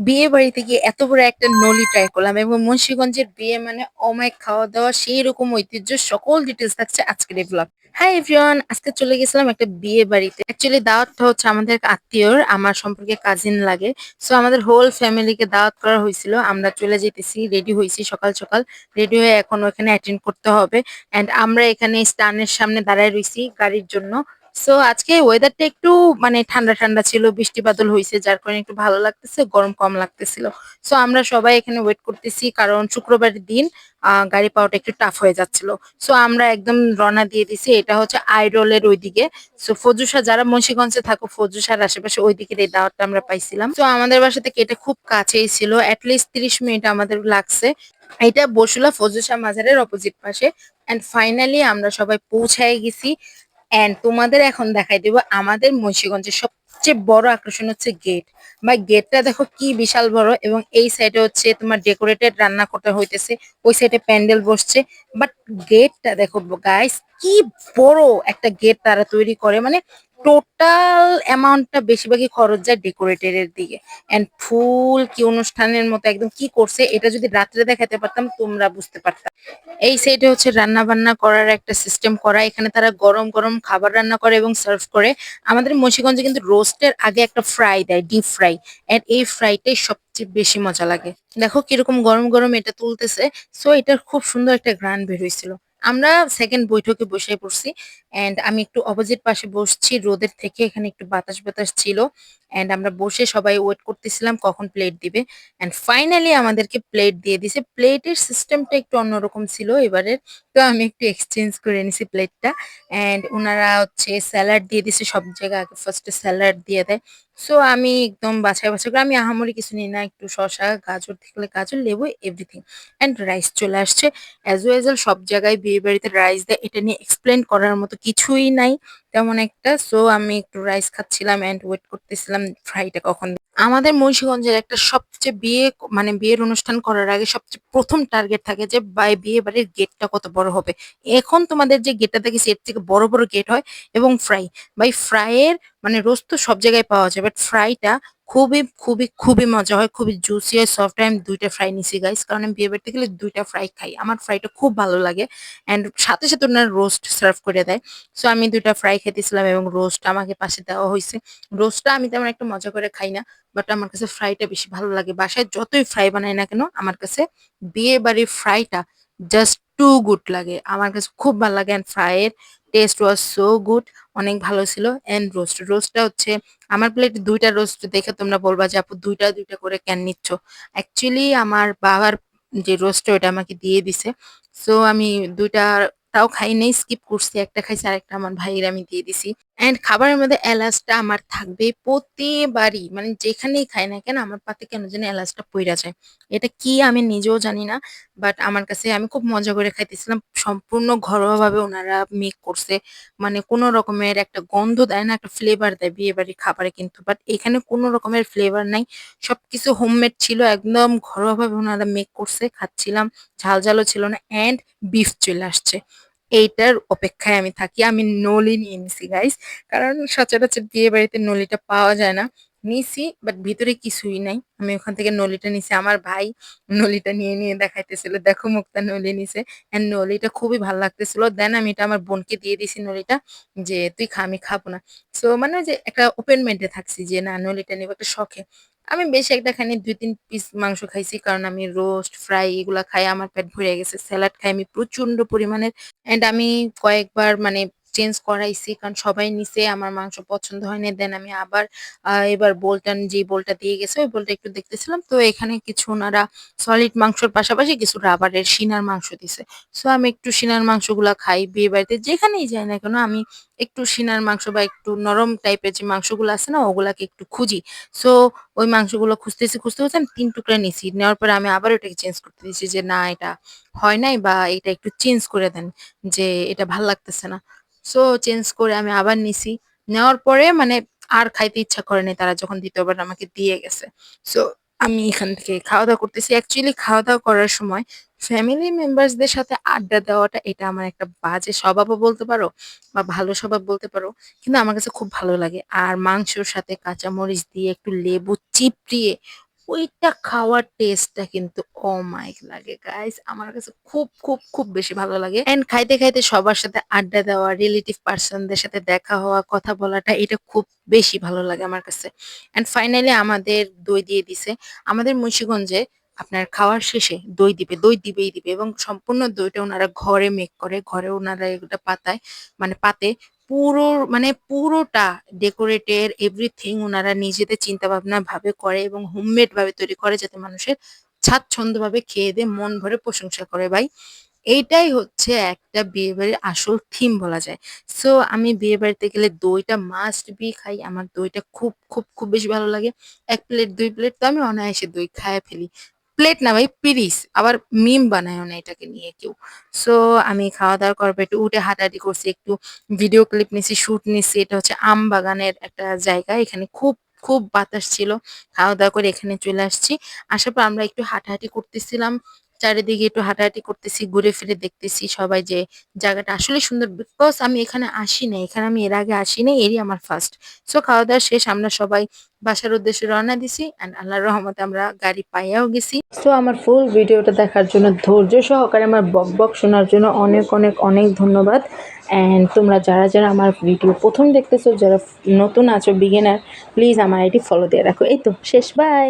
বিয়ে বাড়িতে গিয়ে এত বড় একটা নলি ট্রাই করলাম এবং মুন্সীগঞ্জের বিয়ে মানে অমায়িক খাওয়া দাওয়া সেই রকম ঐতিহ্য, সকল ডিটেলস থাকছে আজকের এই ব্লগ হাই এভরিওয়ান আজকে চলে গেছিলাম একটা বিয়ে বাড়িতে। অ্যাকচুয়ালি দাওয়াতটা হচ্ছে আমাদের আত্মীয়র, আমার সম্পর্কে কাজিন লাগে। সো আমাদের হোল ফ্যামিলিকে দাওয়াত করা হয়েছিল। আমরা চলে যেতেছি রেডি হয়েছি সকাল সকাল। রেডি হয়ে এখন ওখানে অ্যাটেন্ড করতে হবে। এন্ড আমরা এখানে স্টানের সামনে দাঁড়ায় রয়েছি গাড়ির জন্য। সো আজকে ওয়েদারটা একটু মানে ঠান্ডা ঠান্ডা ছিল, বৃষ্টি বাদল হয়েছে যার কারণে একটু ভালো লাগতেছে, গরম কম লাগতেছিল। সো আমরা সবাই এখানে ওয়েট করতেছি, কারণ শুক্রবারের দিন গাড়ি পাওয়াটা একটু টাফ হয়ে যাচ্ছিল। সো আমরা একদম রওনা দিয়ে দিছি, এটা হচ্ছে আইরোলের ওইদিকে। সো ফজুসা, যারা মুন্সিগঞ্জে থাকো, ফজুসার আশেপাশে ওইদিকে এই দাওয়াতটা আমরা পাইছিলাম। তো আমাদের বাসা থেকে এটা খুব কাছেই ছিল অ্যাটলিস্ট তিরিশ মিনিট আমাদের লাগছে। এটা বসুলা ফজুসা মাজারের অপোজিট পাশে। এন্ড ফাইনালি আমরা সবাই পৌঁছায় গেছি। এন্ড তোমাদের এখন দেখাই দেবো আমাদের মুন্সিগঞ্জের সবচেয়ে বড় আকর্ষণ হচ্ছে গেট বা গেটটা দেখো কি বিশাল বড় এবং এই সাইডে হচ্ছে তোমার ডেকোরেটেড রান্না করতে হইতেছে। ওই সাইডে প্যান্ডেল বসছে। বাট গেটটা দেখো গাইস কি বড় একটা গেট তারা তৈরি করে। মানে টোটাল অ্যামাউন্টটা বেশিরভাগই খরচ যায় ডেকোরেটেড এর দিকে। এন্ড ফুল কি অনুষ্ঠানের মতো একদম কি করছে, এটা যদি রাত্রে দেখাতে পারতাম, তোমরা বুঝতে পারতাম এই সাইডে হচ্ছে রান্না বান্না করার একটা সিস্টেম করা। এখানে তারা গরম গরম খাবার রান্না করে এবং সার্ভ করে। আমাদের মুন্সিগঞ্জে কিন্তু রোস্টের আগে একটা ফ্রাই দেয় ডিপ ফ্রাই এন্ড এই ফ্রাইটাই সবচেয়ে বেশি মজা লাগে। দেখো কীরকম গরম গরম এটা তুলতেছে। সো এটার খুব সুন্দর একটা গ্রান বের হয়েছিল। আমরা সেকেন্ড বৈঠকে বসে পড়ছি এন্ড আমি একটু অপোজিট পাশে বসছি, রোদের থেকে এখানে একটু বাতাস বাতাস ছিল। এন্ড আমরা বসে সবাই ওয়েট করতেছিলাম কখন প্লেট দিবে। এন্ড ফাইনালি আমাদেরকে প্লেট দিয়ে দিছে। প্লেটের সিস্টেমটা একটু অন্যরকম ছিল এবারের। তো আমি একটু এক্সচেঞ্জ করে নিছি প্লেটটা এন্ড ওনারা হচ্ছে স্যালাড দিয়ে দিছে সব জায়গায়। আগে ফার্স্টে স্যালাড দিয়ে দেয়। সো আমি একদম বাছাই বাছাই করে আমি আহামরি কিছু নিই না। একটু শশা গাজর থাকলে গাজর, লেবু এভরিথিং এন্ড রাইস চলে আসছে। অ্যাজ ওয়েল সব জায়গায় বিয়ে বাড়িতে রাইস দেয়। এটা নিয়ে এক্সপ্লেন করার মতো কিছুই নাই। তেমন একটা? সো আমি একটু রাইস খাচ্ছিলাম অ্যান্ড ওয়েট করতেছিলাম ফ্রাইটা কখন। আমাদের মুন্সীগঞ্জের একটা সবচেয়ে বিয়ে মানে বিয়ের অনুষ্ঠান করার আগে সবচেয়ে প্রথম টার্গেট থাকে যে, বাই বিয়ে বাড়ির গেটটা কত বড় হবে। এখন তোমাদের যে গেটটা দেখেছি, এর থেকে বড় বড় গেট হয় এবং ফ্রাই বাই ফ্রাইয়ের মানে রোস্ত সব জায়গায় পাওয়া যায় বাট ফ্রাইটা খুবই খুবই খুবই মজা হয়, খুবই জুসি হয়। সফট আমি দুইটা ফ্রাই নিছি গাইস কারণ আমি বিয়ে বাড়িতে গেলে দুইটা ফ্রাই খাই। আমার ফ্রাইটা খুব ভালো লাগে এন্ড সাথে সাথে ওনার রোস্ট সার্ভ করে দেয়। সো আমি দুইটা ফ্রাই খেতেছিলাম এবং রোস্ট আমাকে পাশে দেওয়া হয়েছে। রোস্টটা আমি তেমন একটা মজা করে খাই না বাট আমার কাছে ফ্রাইটা বেশি ভালো লাগে। বাসায় যতই ফ্রাই বানাই না কেন, আমার কাছে বিয়ে বাড়ির ফ্রাইটা জাস্ট টু গুড লাগে। আমার কাছে খুব ভালো লাগে এন্ড ফ্রাইয়ের টেস্ট ওয়াজ সো গুড অনেক ভালো ছিল। অ্যান্ড রোস্ট রোস্টটা হচ্ছে, আমার প্লেট দুইটা রোস্ট দেখে তোমরা বলবা যে, আপু, দুইটা দুইটা করে কেন নিচ্ছ? অ্যাকচুয়ালি আমার বাবার যে রোস্ট ওটা আমাকে দিয়ে দিছে। সো আমি দুইটা, তাও খাই নেই স্কিপ করছি। একটা খাইছি আর একটা আমার ভাইয়ের আমি দিয়ে দিছি। এন্ড খাবারের মধ্যে এলাচটা আমার থাকবে প্রতিবারই। মানে যেখানেই খাই না কেন, আমার পাতে কেন যেন এলাচটা পইরা যায়। এটা কি আমি নিজেও জানি না বাট আমার কাছে আমি খুব মজা করে খাইতেছিলাম। সম্পূর্ণ ঘরোয়া ভাবে ওনারা মেক করছে। মানে কোনো রকমের একটা গন্ধ দেয় না, একটা ফ্লেভার দেয় বিয়ে বাড়ির খাবারে কিন্তু। বাট এখানে কোনো রকমের ফ্লেভার নাই। সবকিছু হোমমেড ছিল, একদম ঘরোয়া ভাবে ওনারা মেক করছে, খাচ্ছিলাম। ঝাল ঝালও ছিল না এন্ড বিফ চলে আসছে। এইটার অপেক্ষায় আমি থাকি। আমি নলি নিয়ে নিছি গাইস কারণ সচরাচর বিয়ে বাড়িতে নলিটা পাওয়া যায় না। নিছি বাট ভিতরে কিছুই নাই। আমি ওখান থেকে নলিটা নিছি। আমার ভাই নলিটা নিয়ে নিয়ে দেখাইতেছিল। দেখো, মুক্তা নলি নিছে। এন্ড নলিটা খুবই ভালো লাগতেছিল। দেন আমি এটা আমার বোনকে দিয়ে দিছি নলিটা যে, তুই খা, আমি খাব না। সো মানে যে একটা ওপেন মাইন্ডে থাকছি যে, না, নলিটা নিবো একটা শখে। আমি বেশ একটা খানি দুই তিন পিস মাংস খাইছি, কারণ আমি রোস্ট ফ্রাই এগুলা খাই, আমার পেট ভরে গেছে স্যালাড খাই আমি প্রচণ্ড পরিমাণের এন্ড আমি কয়েকবার মানে চেঞ্জ করাইছি। কারণ সবাই নিচে আমার মাংস পছন্দ হয়নি। দেন আমি আবার এবার বোলটা, যে বোলটা দিয়ে গেছে, ওই বোলটা একটু দেখতেছিলাম। তো এখানে কিছু ওনারা সলিড মাংসর পাশাপাশি কিছু রাবারের সিনার মাংস দিছে। সো আমি একটু সিনার মাংসগুলা খাই বিয়ে বাড়িতে। যেখানেই যাই না কেন, আমি একটু সিনার মাংস বা একটু নরম টাইপের যে মাংসগুলো আছে না, ওগুলাকে একটু খুঁজি। সো ওই মাংসগুলো খুঁজতেছি, খুঁজতে খুঁজতে আমি তিন টুকরা নিছি। নেওয়ার পরে আমি আবার ওটাকে চেঞ্জ করতে দিয়েছি যে, না, এটা হয় নাই বা এটা একটু চেঞ্জ করে দেন যে, এটা ভালো লাগতেছে না। সো চেঞ্জ করে আমি আবার নিছি। নেওয়ার পরে মানে আর খাইতে ইচ্ছা করে নাই তারা যখন দ্বিতীয়বার আমাকে দিয়ে গেছে। সো আমি এখান থেকে খাওয়া দাওয়া করতেছি। অ্যাকচুয়ালি খাওয়া দাওয়া করার সময় ফ্যামিলি মেম্বার্সদের সাথে আড্ডা দেওয়াটা এটা আমার একটা বাজে স্বভাবও বলতে পারো বা ভালো স্বভাব বলতে পারো। কিন্তু আমার কাছে খুব ভালো লাগে। আর মাংসর সাথে কাঁচামরিচ দিয়ে একটু লেবু চিপড়িয়ে ওইটা খাওয়ার টেস্টটা কিন্তু অমাইক লাগে। গাইস আমার কাছে খুব খুব খুব বেশি ভালো লাগে। এন্ড খাইতে খাইতে সবার সাথে আড্ডা দেওয়া রিলেটিভ পার্সনদের সাথে দেখা হওয়া, কথা বলাটা এটা খুব বেশি ভালো লাগে আমার কাছে। এন্ড ফাইনালি আমাদের দই দিয়ে দিছে। আমাদের মুন্সিগঞ্জে আপনার খাওয়ার শেষে দই দিবে, দই দিবেই দিবে এবং সম্পূর্ণ দইটা ওনারা ঘরে মেক করে, ঘরে ওনারা এগুলো পাতায় মানে পাতে পুরো মানে পুরোটা ডেকোরেটের এভরিথিং ওনারা নিজেদের চিন্তা ভাবনা ভাবে করে এবং হোমমেড ভাবে তৈরি করে যাতে মানুষের স্বাচ্ছন্দ্যভাবে খেয়ে দিয়ে মন ভরে প্রশংসা করে। ভাই, এইটাই হচ্ছে একটা বিয়ে বাড়ির আসল থিম বলা যায়। সো আমি বিয়ে বাড়িতে গেলে দইটা মাস্ট বি খাই। আমার দইটা খুব খুব খুব বেশি ভালো লাগে। এক প্লেট দুই প্লেট তো আমি অনায়াসে দই খায় ফেলি। প্লেট না ভাই, পিরিস। আবার মিম বানায় না এটাকে নিয়ে কেউ। সো আমি খাওয়া দাওয়া পর একটু উঠে হাঁটাহাঁটি করছি, একটু ভিডিও ক্লিপ নিছি শ্যুট নিছি। এটা হচ্ছে আম বাগানের একটা জায়গা, এখানে খুব খুব বাতাস ছিল। খাওয়া দাওয়া করে এখানে চলে আসছি। আসার পর আমরা একটু হাঁটাহাঁটি করতেছিলাম। চারিদিকে একটু হাঁটাহাঁটি করতেছি, ঘুরে ফিরে দেখতেছি সবাই যে জায়গাটা আসলে সুন্দর বিকজ আমি এখানে আসি না এখানে আমি এর আগে আসি নাই, এরই আমার ফার্স্ট সো খাওয়া দাওয়া শেষ, আমরা সবাই বাসার উদ্দেশ্যে রওনা দিছি অ্যান্ড আল্লাহর রহমতে আমরা গাড়ি পাইয়াও গেছি। সো আমার ফুল ভিডিওটা দেখার জন্য ধৈর্য সহকারে আমার বক বক শোনার জন্য অনেক অনেক অনেক ধন্যবাদ। অ্যান্ড তোমরা যারা যারা আমার ভিডিও প্রথম দেখতেছো, যারা নতুন আছো বিগিনার প্লিজ আমার আইডি ফলো দিয়ে রাখো। এই তো, শেষ বাই